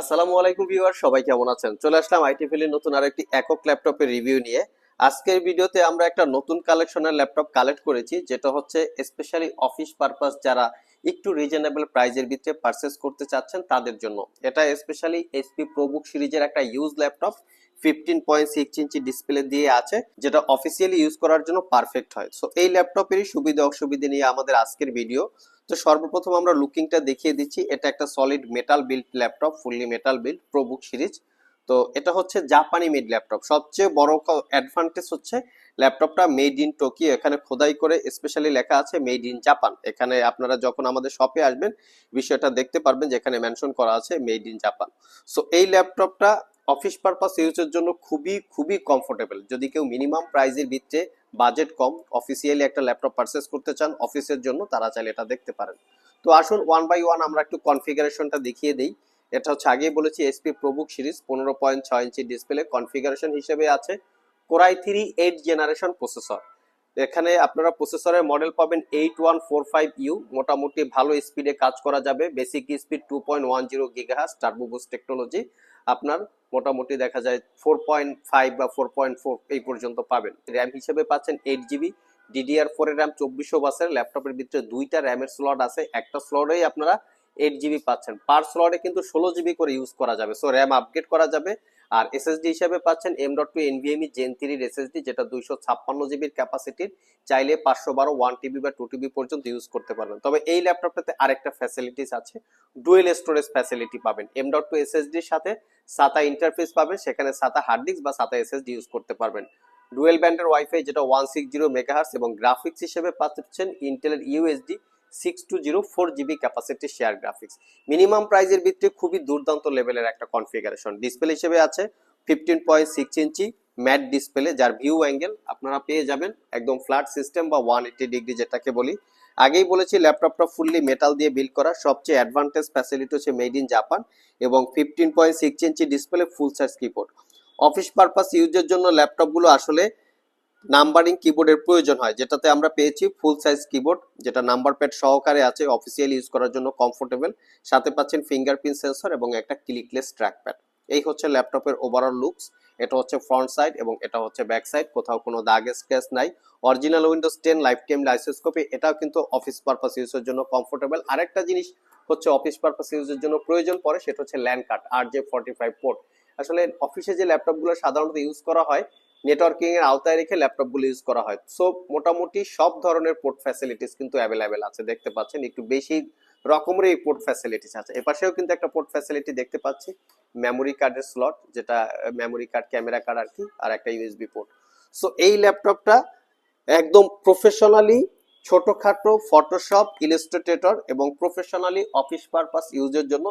আসসালামু আলাইকুম ভিউয়ার, সবাই কেমন আছেন? চলে আসলাম আইটি ফিলের নতুন আর একটি একক ল্যাপটপের রিভিউ নিয়ে। আজকের ভিডিওতে আমরা একটা নতুন কালেকশনের ল্যাপটপ কালেক্ট করেছি, যেটা হচ্ছে স্পেশালি অফিস পারপাস যারা একটু রিজনেবল প্রাইজের ভিতরে পারচেস করতে চাচ্ছেন তাদের জন্য। এটা স্পেশালি এসপি প্রোবুক সিরিজের একটা use laptop. Fifteen point six inch display দিয়ে আছে, যেটা অফিসিয়ালি ইউজ করার জন্য পারফেক্ট হয়। সো এই ল্যাপটপেরই সুবিধা অসুবিধা নিয়ে আমাদের আজকের ভিডিও তো সর্বপ্রথম আমরা লুকিংটা দেখিয়ে দিচ্ছি। এটা একটা solid metal build laptop fully metal build ProBook series তো এটা হচ্ছে জাপানি মেড ল্যাপটপ সবচেয়ে বড় অ্যাডভান্টেজ হচ্ছে ল্যাপটপটা মেড ইন টোকিও এখানে খোদাই করে স্পেশালি লেখা আছে মেড ইন জাপান এখানে আপনারা যখন আমাদের শপে আসবেন, বিষয়টা দেখতে পারবেন যেখানে মেনশন করা আছে মেড ইন জাপান সো এই ল্যাপটপটা অফিস পারপাস ইউজের জন্য খুবই খুবই কমফোর্টেবল যদি কেউ মিনিমাম প্রাইজের ভিতরে বাজেট কম অফিসিয়ালি একটা ল্যাপটপ পারচেস করতে চান অফিসের জন্য তারা চাইলে এটা দেখতে পারেন। তো আসুন ওয়ান বাই ওয়ান আমরা একটু কনফিগারেশনটা দেখিয়ে দিই। এটা হচ্ছে আগেই বলেছি এসপি প্রবুক সিরিজ পনেরো পয়েন্ট ছয় ইঞ্চি ডিসপ্লে কনফিগারেশন হিসেবে আছে। Core i three eight generation processor এখানে আপনারা প্রসেসরের মডেল পাবেন eight one four five U মোটামুটি ভালো স্পিডে কাজ করা যাবে। Basic speed two point one zero গিগাহাস turbo boost technology আপনার মোটামুটি দেখা যায় ফোর পয়েন্ট ফাইভ বা ফোর পয়েন্ট ফোর এই পর্যন্ত পাবেন। র্যাম হিসেবে পাচ্ছেন eight GB DDR four RAM চব্বিশশো বাসের ল্যাপটপের ভিতরে দুইটা র্যামের স্লট আছে, একটা স্লটেই আপনারা এইট জিবি পাচ্ছেন। পার স্লটে কিন্তু ষোলো জিবি করে ইউজ করা যাবে। সো র্যাম আপগ্রেড করা যাবে। আর এসএসডি হিসেবে পাচ্ছেন M dot two NVMe gen থ্রির এসএসডি যেটা দুইশো ছাপ্পান্ন জিবির ক্যাপাসিটির চাইলে পাঁচশো বারো ওয়ান টিবি বা টু টিবি পর্যন্ত ইউজ করতে পারবেন। তবে এই ল্যাপটপটাতে আরেকটা ফ্যাসিলিটিস আছে। ডুয়েল স্টোরেজ ফ্যাসিলিটি পাবেন। এম ডট টু এসএসডির সাথে সাতা ইন্টারফেস পাবেন। সেখানে সাতা হার্ড ডিস্ক বা সাতা এসএসডি ইউজ করতে পারবেন। ডুয়েল ব্যান্ডের ওয়াইফাই যেটা ওয়ান সিক্স জিরো মেগাহার্স এবং গ্রাফিক্স হিসেবে পাচ্ছেন ইন্টেলের UHD six two zero four GB capacity share graphics minimum প্রাইজের ভিত্তিতে খুবই দুর্দান্ত লেভেলের একটা কনফিগারেশন ডিসপ্লে হিসেবে আছে fifteen point six inch matte display যার ভিউ অ্যাঙ্গেল আপনারা পেয়ে যাবেন একদম ফ্ল্যাট সিস্টেম বা ওয়ান এইটি ডিগ্রি যেটাকে বলি। আগেই বলেছি ল্যাপটপটা ফুললি মেটাল দিয়ে বিল্ড করা। সবচেয়ে অ্যাডভান্টেজ ফ্যাসিলিটি হচ্ছে মেড ইন জাপান এবং fifteen point six inch display full size keyboard office purpose ইউজের জন্য ল্যাপটপগুলো আসলে নাম্বারিং কিবোর্ডের প্রয়োজন হয়, যেটাতে আমরা পেয়েছি ফুল সাইজ কিবোর্ড যেটা নাম্বার প্যাড সহকারে আছে অফিসিয়াল ইউজ করার জন্য কমফোর্টেবল সাথে পাচ্ছেন ফিঙ্গারপ্রিন্ট সেন্সর এবং একটা ক্লিকলেস ট্র্যাক প্যাড এই হচ্ছে ল্যাপটপের ওভারঅল লুকস এটা হচ্ছে ফ্রন্ট সাইড এবং এটা হচ্ছে ব্যাক সাইড কোথাও কোনো দাগ স্ক্র্যাচ নাই। Original Windows ten life time license copy এটাও কিন্তু অফিস পারপাস ইউজের জন্য কমফোর্টেবল আরেকটা জিনিস হচ্ছে অফিস পারপাস ইউজের জন্য প্রয়োজন পড়ে, সেটা হচ্ছে LAN card R J forty five port আসলে অফিসে যে ল্যাপটপগুলো সাধারণত ইউজ করা হয় নেটওয়ার্কিং এর আওতায় রেখে ল্যাপটপগুলো ইউজ করা হয়। সো মোটামুটি সব ধরনের পোর্ট ফ্যাসিলিটিস কিন্তু অ্যাভেলেবেল আছে, দেখতে পাচ্ছেন। একটু বেশি রকমের এই পোর্ট ফ্যাসিলিটিস আছে। এপাশেও কিন্তু একটা পোর্ট ফ্যাসিলিটি দেখতে পাচ্ছি মেমোরি কার্ডের স্লট যেটা মেমোরি কার্ড ক্যামেরা কার্ড আর কি, আর একটা ইউএসবি পোর্ট সো এই ল্যাপটপটা একদম প্রফেশনালি ছোটখাটো ফটোশপ ইলাস্ট্রেটর এবং প্রফেশনালি অফিস পারপাস ইউজের জন্য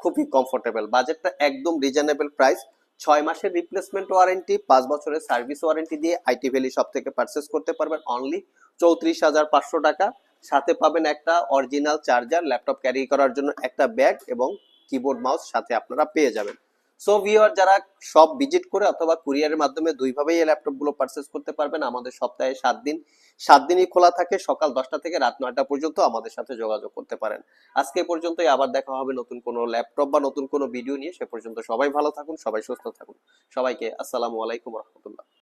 খুবই কমফোর্টেবল বাজেটটা একদম রিজনেবল প্রাইস ছয় মাসের রিপ্লেসমেন্ট ওয়ারেন্টি পাঁচ বছরের সার্ভিস ওয়ারেন্টি দিয়ে আইটি ভ্যালি সব থেকে পারচেস করতে পারবেন অনলি চৌত্রিশ হাজার পাঁচশো টাকা। সাথে পাবেন একটা অরিজিনাল চার্জার ল্যাপটপ ক্যারি করার জন্য একটা ব্যাগ এবং কিবোর্ড মাউস সাথে আপনারা পেয়ে যাবেন। সো ভিওর যারা সব ভিজিট করে অথবা কুরিয়ারের মাধ্যমে দুইভাবেই এই ল্যাপটপগুলো পারচেস করতে পারবেন। আমাদের সপ্তাহে সাত দিন। সাত দিনই খোলা থাকে। সকাল দশটা থেকে রাত নয়টা পর্যন্ত আমাদের সাথে যোগাযোগ করতে পারেন। আজকে পর্যন্তই। আবার দেখা হবে নতুন কোনো ল্যাপটপ বা নতুন কোনো ভিডিও নিয়ে। সে পর্যন্ত সবাই ভালো থাকুন, সবাই সুস্থ থাকুন। সবাইকে আসসালামু আলাইকুম রহমতুল্লাহ।